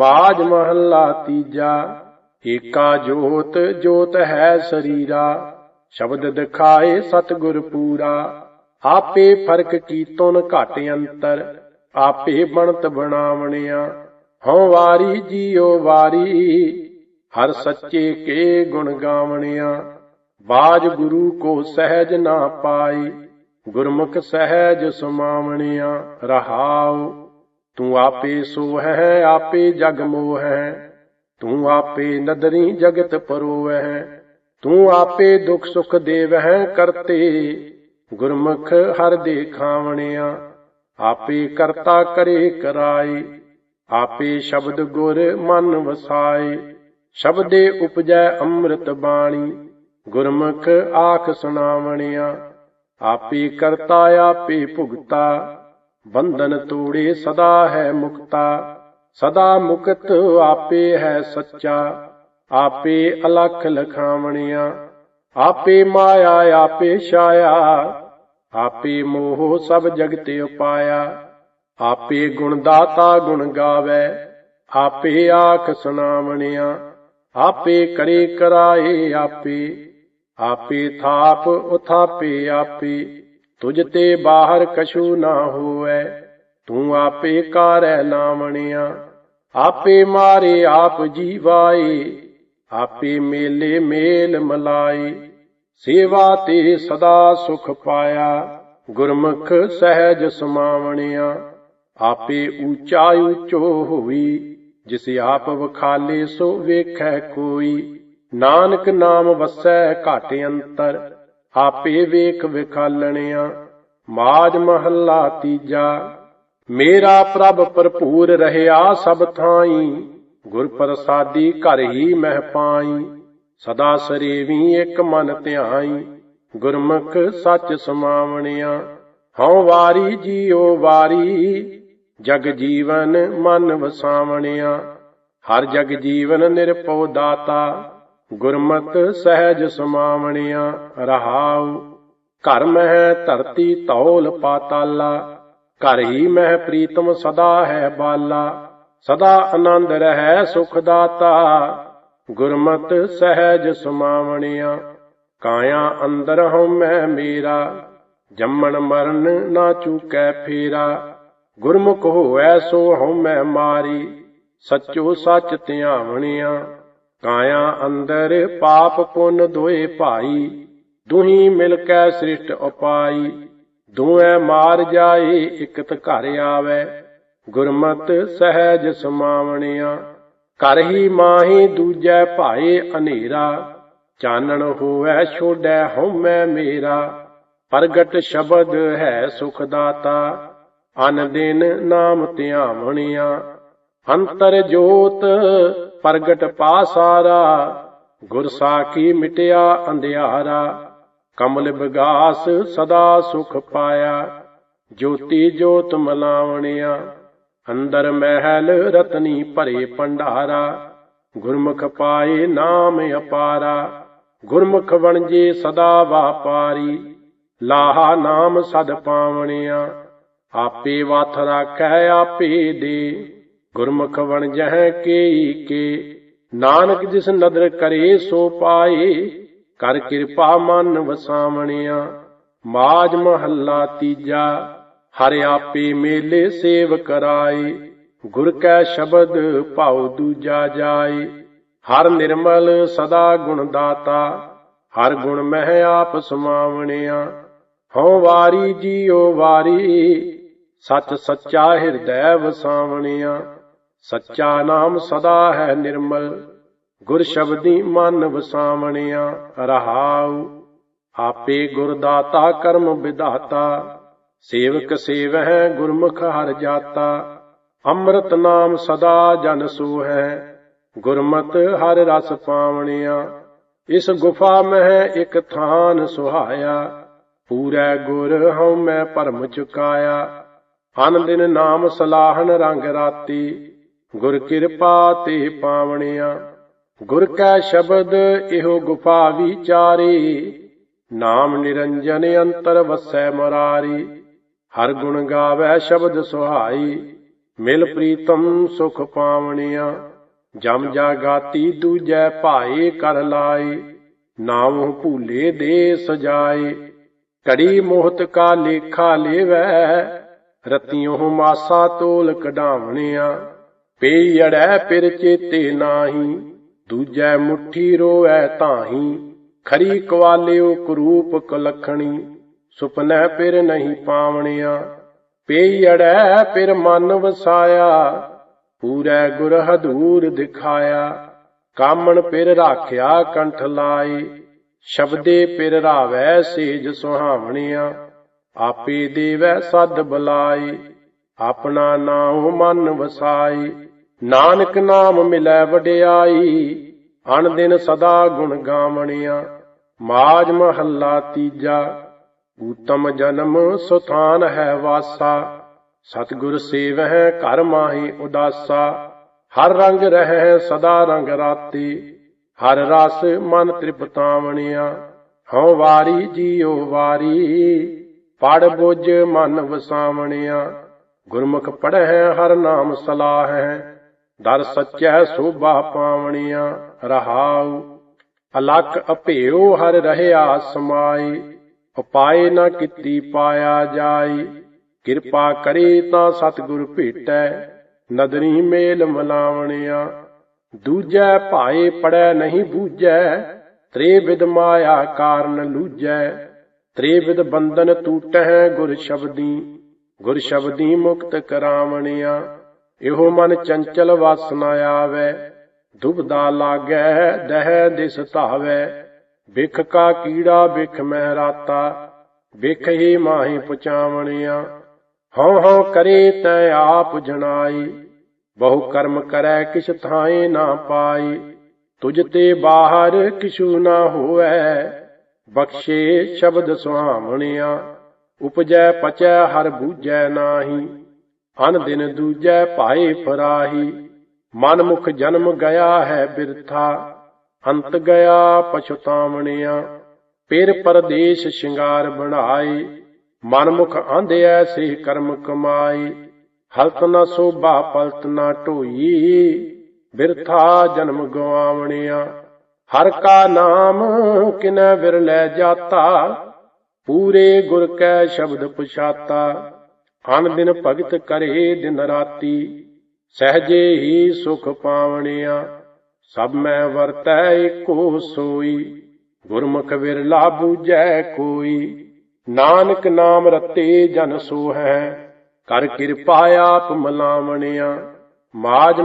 ਮਾਜ ਮਹੱਲਾ ਤੀਜਾ, ਏਕਾ ਜੋਤ ਜੋਤ ਹੈ ਸਰੀਰਾ, ਸ਼ਬਦ ਦਿਖਾਏ ਸਤਿਗੁਰ ਪੂਰਾ। ਆਪੇ ਫ਼ਰਕ ਕੀਤੋਂ ਘਟ ਅੰਤਰ, ਆਪੇ ਬਣਤ ਬਣਾਵਣਿਆ। ਹਉ ਵਾਰੀ ਜੀਉ ਵਾਰੀ, ਹਰ ਸੱਚੇ ਕੇ ਗੁਣ ਗਾਵਣਿਆ। ਬਾਜ ਗੁਰੂ ਕੋ ਸਹਿਜ ਨਾ ਪਾਈ, ਗੁਰਮੁਖ ਸਹਿਜ ਸਮਾਵਣਿਆ। ਰਹਾਉ ਤੂੰ ਆਪੇ ਸੋ ਹੈ ਆਪੇ ਜਗ ਮੋਹੈ। ਤੂੰ ਆਪੇ ਨਦਰੀ ਜਗਤ ਪਰੋਵਹਿ ਤੂੰ ਆਪੇ ਦੁਖ ਸੁਖ ਦੇਵਹਿ ਕਰਤੇ। ਗੁਰਮੁਖ ਹਰ ਦੇ ਖਾਵਣਿਆ ਆਪੇ ਕਰਤਾ ਕਰੇ ਕਰਾਈ ਆਪੇ ਸ਼ਬਦ ਗੁਰ ਮਨ ਵਸਾਏ। ਸ਼ਬਦੇ ਉਪਜੈ ਅੰਮ੍ਰਿਤ ਬਾਣੀ। ਗੁਰਮੁਖ ਆਖ ਸੁਣਾਵਣਿਆ, ਆਪੇ ਕਰਤਾ, ਆਪੇ ਭੁਗਤਾ। ਬੰਧਨ ਤੋੜੇ ਸਦਾ ਹੈ ਮੁਕਤਾ, ਸਦਾ ਮੁਕਤ ਆਪੇ ਹੈ ਸੱਚਾ। ਆਪੇ ਅਲਖ ਲਖਾਵਣਿਆ, ਆਪੇ ਮਾਇਆ, ਆਪੇ ਛਾਇਆ। ਆਪੇ ਮੋਹ ਸਭ ਜਗਤ ਉਪਾਇਆ। ਆਪੇ ਗੁਣ ਦਾਤਾ ਗੁਣ ਗਾਵੇ, ਆਪੇ ਆਖ ਸੁਨਾਵਣਿਆ ਆਪੇ ਕਰੇ ਕਰਾਏ ਆਪੇ ਆਪੇ ਥਾਪ ਉਥਾਪੇ ਆਪੇ। ਤੁਝ ਤੇ ਬਾਹਰ ਕਛੂ ਨਾ ਹੋਵੇ, ਤੂੰ ਆਪੇ ਕਾਰੈ ਨਾਮਣਿਆ ਆਪੇ ਮਾਰੇ ਆਪ ਜੀਵਾਏ, ਆਪੇ ਮੇਲੇ ਮੇਲ ਮਲਾਏ। ਸੇਵਾ ਤੇ ਸਦਾ ਸੁਖ ਪਾਇਆ, ਗੁਰਮੁਖ ਸਹਿਜ ਸਮਾਵਣਿਆ। ਆਪੇ ਊਚਾ ਊਚੋ ਹੋਈ, ਜਿਸ ਆਪ ਵਖਾਲੇ ਸੋ ਵੇਖੈ ਕੋਈ। ਨਾਨਕ ਨਾਮ ਵਸੈ ਘਾਟ ਅੰਤਰ ਆਪੇ ਵੇਖ ਵਿਖਾਲਣਿਆ, ਮਾਜ ਮਹੱਲਾ ਤੀਜਾ। ਮੇਰਾ ਪ੍ਰਭ ਭਰਪੂਰ ਰਹਿਆ ਸਭ ਥਾਈ, ਗੁਰ ਪ੍ਰਸਾਦੀ ਘਰ ਹੀ ਮਹਿ ਪਾਈ। ਸਦਾ ਸਰੇਵੀ ਇੱਕ ਮਨ ਧਿਆਈ, ਗੁਰਮੁਖ ਸੱਚ ਸਮਾਵਣਿਆ। ਹਉ ਵਾਰੀ ਜੀਉ ਵਾਰੀ, ਜਗ ਜੀਵਨ ਮਨ ਵਸਾਵਣਿਆ। ਹਰ ਜਗ ਜੀਵਨ ਨਿਰਪਉ ਦਾਤਾ ਗੁਰਮਤ ਸਹਿਜ ਸਮਾਵਣਿਆ, ਰਹਾਉ। ਘਰ ਮਹਿ ਧਰਤੀ ਤੌਲ ਪਾਤਾਲਾ, ਘਰ ਹੀ ਮਹਿ ਪ੍ਰੀਤਮ ਸਦਾ ਹੈ ਬਾਲਾ। ਸਦਾ ਆਨੰਦ ਰਹਿ ਸੁਖ ਦਾਤਾ। ਗੁਰਮਤ ਸਹਿਜ ਸਮਾਵਣਿਆ, ਕਾਇਆ ਅੰਦਰ ਹਉ ਮੈਂ ਮੇਰਾ। ਜੰਮਣ ਮਰਨ ਨਾ ਚੂਕੈ ਫੇਰਾ। ਗੁਰਮੁਖ ਹੋਐ ਸੋ ਹਉ ਮੈਂ ਮਾਰੀ। ਸੱਚੋ ਸੱਚ ਧਿਆਵਣਿਆ ਕਾਇਆ ਅੰਦਰ ਪਾਪ ਪੁੰਨ ਦੋਏ ਭਾਈ, ਦੁਹੀ ਮਿਲ ਕੈ ਸ੍ਰਿਸ਼ਟ ਉਪਾਈ। ਦੋਏ ਮਾਰ ਜਾਏ, ਇਕਤ ਘਰ ਆਵੇ। ਗੁਰਮਤ ਸਹਿਜ ਸਮਾਵਣਿਆ, ਘਰ ਹੀ ਮਾਹੀ ਦੂਜੈ ਭਾਏ ਹਨੇਰਾ ਚਾਨਣ ਹੋਵੇ ਛੋੜੈ ਹਉਮੈ ਮੇਰਾ, ਪ੍ਰਗਟ ਸ਼ਬਦ ਹੈ ਸੁਖ ਦਾਤਾ। ਅਨ ਦਿਨ ਨਾਮ ਧਿਆਵਣਿਆ ਅੰਤਰ ਜੋਤ ਪ੍ਰਗਟ ਪਾਸਾਰਾ, ਗੁਰ ਸਾਖੀ ਮਿਟਿਆ ਅੰਧਿਆਰਾ, ਕਮਲ ਵਿਗਾਸ ਸਦਾ ਸੁਖ ਪਾਇਆ, ਜੋਤੀ ਜੋਤ ਮਲਾਵਣਿਆ, ਅੰਦਰ ਮਹਿਲ ਰਤਨੀ ਭਰੇ ਭੰਡਾਰਾ, ਗੁਰਮੁਖ ਪਾਏ ਨਾਮ ਅਪਾਰਾ, ਗੁਰਮੁਖ ਵਣਜੇ ਸਦਾ ਵਾਪਾਰੀ, ਲਾਹਾ ਨਾਮ ਸਦ ਪਾਵਣਿਆ, ਆਪੇ ਵਾਥ ਰਾਖੈ, ਆਪੇ ਦੇ। ਗੁਰਮੁਖ ਵਣ ਜਹ ਕੇਈ ਕੇ ਨਾਨਕ ਜਿਸ ਨਦਰ ਕਰੇ ਸੋ ਪਾਏ, ਕਰ ਕਿਰਪਾ ਮਨ ਵਸਾਵਣਿਆ, ਮਾਜ ਮਹੱਲਾ ਤੀਜਾ, ਹਰ ਆਪੇ ਮੇਲੇ ਸੇਵ ਕਰਾਏ, ਗੁਰ ਕੈ ਸ਼ਬਦ ਭਾਉ ਦੂਜਾ ਜਾਏ, ਹਰ ਨਿਰਮਲ ਸਦਾ ਗੁਣ ਦਾਤਾ, ਹਰ ਗੁਣ ਮਹਿ ਆਪ ਸਮਾਵਣਿਆ, ਹਉ ਵਾਰੀ ਜੀਉ ਵਾਰੀ, ਸੱਚ ਸੱਚਾ ਹਿਰਦੈ ਵਸਾਵਣਿਆ। ਸੱਚਾ ਨਾਮ ਸਦਾ ਹੈ ਨਿਰਮਲ, ਗੁਰ ਸ਼ਬਦੀ ਮਨ ਵਸਾਵਣਿਆ ਰਹਾਉ, ਆਪੇ ਗੁਰ ਦਾਤਾ ਕਰਮ ਵਿਧਾਤਾ, ਸੇਵਕ ਸੇਵਹਿ ਗੁਰਮੁਖ ਹਰ ਜਾਤਾ, ਅੰਮ੍ਰਿਤ ਨਾਮ ਸਦਾ ਜਨ ਸੋਹੈ, ਗੁਰਮਤ ਹਰ ਰਸ ਪਾਵਣਿਆ, ਇਸ ਗੁਫਾ ਮਹਿ ਇਕ ਥਾਨ ਸੁਹਾਇਆ, ਪੂਰੈ ਗੁਰ ਹਉ ਮੈਂ ਭਰਮ ਚੁਕਾਇਆ, ਅਨ ਦਿਨ ਨਾਮ ਸਲਾਹਨ ਰੰਗ ਰਾਤੀ ਗੁਰ ਕਿਰਪਾ ਤੇ ਪਾਵਣਿਆ। ਗੁਰ ਕੈ ਸ਼ਬਦ ਇਹੋ ਗੁਫਾ ਵਿਚਾਰੀ। ਨਾਮ ਨਿਰੰਜਨ ਅੰਤਰ ਵਸੈ ਮਰਾਰੀ। ਹਰ ਗੁਣ ਗਾਵੇ ਸ਼ਬਦ ਸੁਹਾਈ। ਮਿਲ ਪ੍ਰੀਤਮ ਸੁਖ ਪਾਵਣਿਆ। ਜਮ ਜਾਗਾਤੀ ਦੂਜੈ ਭਾਏ ਕਰ ਲਾਏ। ਨਾਮ ਭੂਲੇ ਦੇ ਸਜਾਏ। ਕੜੀ ਮੋਹਤ ਕਾ ਲੇਖਾ ਲੇਵੈ। ਰਤਿयों ਮਾਸਾ ਤੋਲ ਕਢਾਵਣਿਆ। ਪਈ ਅੜੈ ਪਿਰ ਚੇਤੇ ਨਾਹੀ, ਦੂਜੈ ਮੁਠੀ ਰੋਐ ਤਾਹੀ। ਖਰੀ ਕਵਾਲਿਓ ਕਰੂਪ ਕਲਖਣੀ, ਸੁਪਨੈ ਪਿਰ ਨਹੀਂ ਪਾਵਣਿਆ। ਪਈ ਅੜੈ ਪਿਰ ਮਨ ਵਸਾਇਆ, ਪੂਰੈ ਗੁਰ ਹਦੂਰ ਦਿਖਾਇਆ। ਕਾਮਣ ਪਿਰ ਰਾਖਿਆ ਕੰਠ ਲਾਏ, ਸ਼ਬਦੇ ਪਿਰ ਰਾਵੈ ਸੇਜ ਸੁਹਾਵਣਿਆ। ਆਪੇ ਦੇਵੈ ਸਦ ਬਲਾਈ ਆਪਣਾ ਨਾਮ ਮਨ ਵਸਾਈ ਨਾਨਕ ਨਾਮ ਮਿਲੈ ਵਡਿਆਈ, ਅਣ ਦਿਨ ਸਦਾ ਗੁਣ ਗਾਵਣਿਆ। ਮਾਜ ਮਹੱਲਾ ਤੀਜਾ, ਊਤਮ ਜਨਮ ਸੁਥਾਨ ਹੈ ਵਾਸਾ। ਸਤਿਗੁਰ ਸੇਵਹਿ ਘਰ ਮਾਹੀ ਉਦਾਸਾ। ਹਰ ਰੰਗ ਰਹਿ ਸਦਾ ਰੰਗ ਰਾਤੀ। ਹਰ ਰਸ ਮਨ ਤ੍ਰਿਪਤਾਵਣਿਆ। ਹਉ ਵਾਰੀ ਜੀਉ ਵਾਰੀ, ਪੜ ਬੁਝ ਮਨ ਵਸਾਵਣਿਆ। ਗੁਰਮੁਖ ਪੜਹਿ ਹਰ ਨਾਮ ਸਲਾਹੈ। ਦਰ ਸੱਚੈ ਸੋਭਾ ਪਾਵਣਿਆ, ਰਹਾਉ। ਅਲਖ ਅਭੇਉ ਹਰ ਰਹਿਆ ਸਮਾਈ, ਉਪਾਏ ਨਾ ਕੀਤੀ ਪਾਇਆ ਜਾਈ। ਕਿਰਪਾ ਕਰੇ ਤਾਂ ਸਤਿਗੁਰ ਭੇਟੈ, ਨਦਰੀ ਮੇਲ ਮਲਾਵਣਿਆ ਦੂਜੈ ਭਾਏ ਪੜੈ ਨਹੀਂ ਬੂਝੈ ਤ੍ਰੇ ਵਿਦ ਮਾਇਆ ਕਾਰਨ ਲੂਝੈ। ਤ੍ਰੇ ਵਿਦ ਬੰਧਨ ਟੂਟਹਿ ਗੁਰ ਸ਼ਬਦੀ ਗੁਰ ਸ਼ਬਦੀ ਮੁਕਤ ਕਰਾਵਣਿਆ। ਇਹੋ ਮਨ ਚੰਚਲ ਵਸ ਨ ਦੁਬਦਾ ਲਾਗੈ, ਦਹਿ ਦਿਸ ਧਾਵੈ। ਬਿਖ ਕਾ ਕੀੜਾ ਬਿਖ ਮਹਿ ਰਾਤਾ ਬਿਖ ਹੀ ਮਾਹੀ ਪਚਾਵਣਿਆ ਹਉ ਹਉ ਕਰੇ ਤੈ ਆਪ ਜਣਾਈ, ਬਹੁ ਕਰਮ ਕਰੈ ਕਿਛ ਥਾਏ ਨਾ ਪਾਈ। ਤੁਜ ਤੇ ਬਾਹਰ ਕਿਛੂ ਨਾ ਹੋਵੈ, ਬਖਸ਼ੇ ਸ਼ਬਦ ਸੁਹਾਵਣਿਆ। ਉਪਜੈ ਪਚੈ ਹਰ ਬੂਝੈ ਨਾਹੀ। ਅਨ ਦਿਨ ਦੂਜੈ ਭਾਏ ਫਰਾਹੀ। ਮਨ ਮੁਖ ਜਨਮ ਗਿਆ ਹੈ ਬਿਰਥਾ। ਅੰਤ ਗਿਆ ਪਛਤਾਵਣਿਆ ਪੇਰ ਪਰਦੇਸ਼ ਸ਼ਿੰਗਾਰ ਬਣਾਈ। ਮਨ ਮੁਖ ਆਂਧਿਐ ਸੇ ਕਰਮ ਕਮਾਈ। ਹਲਤ ਨਾ ਸੋਭਾ ਪਲਤ ਨ ਢੋਈ। ਬਿਰਥਾ ਜਨਮ ਗਵਾਵਣਿਆ ਹਰ ਕਾ ਨਾਮ ਕਿਨੈ ਵਿਰਲੇ ਜਾਤਾ। ਪੂਰੇ ਗੁਰ ਕੈ ਸ਼ਬਦ ਪੁਛਾਤਾ। ਅਨ ਦਿਨ ਭਗਤ ਕਰੇ ਦਿਨ ਰਾਤੀ, ਸਹਜੇ ਹੀ ਸੁਖ ਪਾਵਣਿਆ। ਸਭ ਮੈਂ ਵਰਤੈ ਏਕੋ ਸੋਈ, ਗੁਰਮੁਖ ਵਿਰਲਾ ਬੂਝੈ ਕੋਈ। ਨਾਨਕ ਨਾਮ ਰਤੇ ਜਨ ਸੋਹੈ, ਕਰ ਕਿਰਪਾ ਆਪ ਮਲਾਵਣਿਆ। ਮਾਜ